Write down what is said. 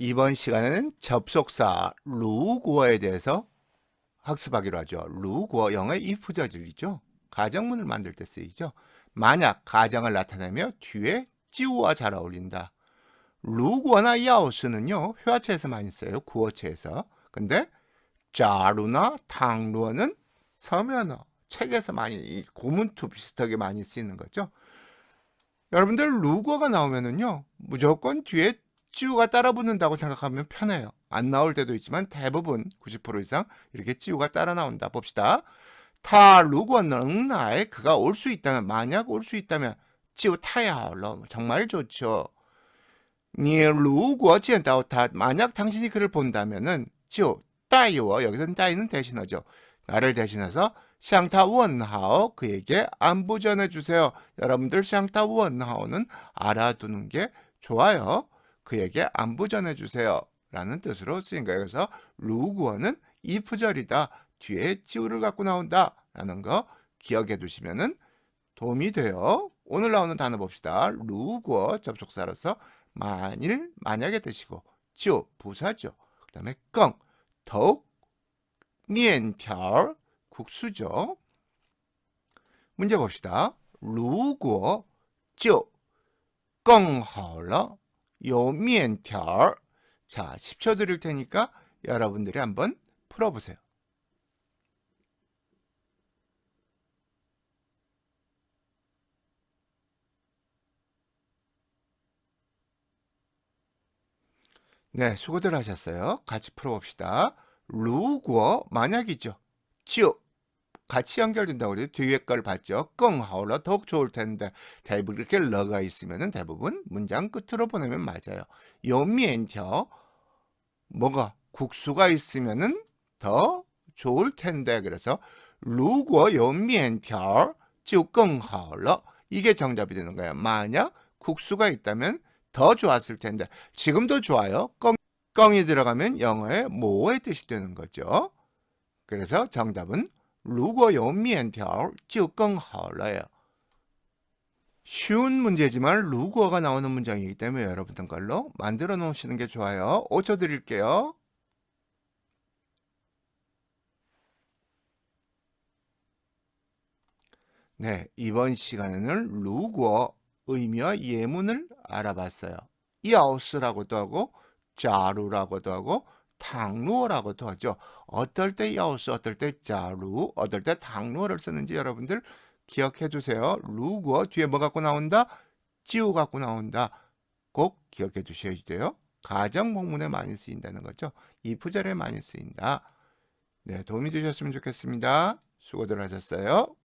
이번 시간에는 접속사 루구어에 대해서 학습하기로 하죠. 루구어 영어의 저질이죠. 가정문을 만들 때 쓰이죠. 만약 가정을 나타내며 뒤에 찌우와 잘 어울린다. 루구어나 야오스는요. 회화체에서 많이 써요. 구어체에서. 근데 자루나 탕루어는 서면어, 책에서 많이 이 고문투 비슷하게 많이 쓰이는 거죠. 여러분들 루구어가 나오면은요. 무조건 뒤에 찌우가 따라 붙는다고 생각하면 편해요. 안 나올 때도 있지만 대부분 90% 이상 이렇게 찌우가 따라 나온다. 봅시다. 타 루구어는 나에 그가 올 수 있다면 만약 올 수 있다면 찌우 타야 얼러 정말 좋죠. 니 루구어 지엔다오 타 만약 당신이 그를 본다면은 찌우 따이워 여기서는 따이는 대신어죠. 나를 대신해서 샹타 원하오 그에게 안부 전해 주세요. 여러분들 샹타 원하오는 알아두는 게 좋아요. 그에게 안부 전해 주세요. 라는 뜻으로 쓰인 거예요. 그래서 루구어는 이프절이다. 뒤에 찌우를 갖고 나온다. 라는 거 기억해 두시면은 도움이 돼요. 오늘 나오는 단어 봅시다. 루구어 접속사로서 만일, 만약의 뜻이고 찌우 부사죠. 그 다음에 껑, 더욱, 니엔条 국수죠. 문제 봅시다. 루구어 찌우 껑好了 요미엔텔. 자, 10초 드릴 테니까 여러분들이 한번 풀어보세요. 네, 수고들 하셨어요. 같이 풀어봅시다. 루고 만약이죠. 지옥. 같이 연결된다고 그래요. 뒤에 걸 봤죠. 껑하울러 더욱 좋을 텐데 대부분 이렇게 러가 있으면은 대부분 문장 끝으로 보내면 맞아요. 요미엔혀 뭐가 국수가 있으면은 더 좋을 텐데 그래서 루고 요미엔혀 찌우 껑하울러 이게 정답이 되는 거예요. 만약 국수가 있다면 더 좋았을 텐데 지금도 좋아요. 껑 껑이 들어가면 영어의 뭐의 뜻이 되는 거죠. 그래서 정답은 如果有面条就更好了요 쉬운 문제지만 루구어가 나오는 문장이기 때문에 여러분들 걸로 만들어 놓으시는 게 좋아요. 5초 드릴게요. 네, 이번 시간에는 루구어 의미와 예문을 알아봤어요. 야오스라고도 하고 자루라고도 하고 당루어라고도 하죠. 어떨 때 야오스, 어떨 때 자루, 어떨 때 당루어를 쓰는지 여러분들 기억해 두세요. 루구어 뒤에 뭐 갖고 나온다? 찌우 갖고 나온다. 꼭 기억해 두셔야 돼요. 가정 복문에 많이 쓰인다는 거죠. 이 부절에 많이 쓰인다. 네, 도움이 되셨으면 좋겠습니다. 수고들 하셨어요.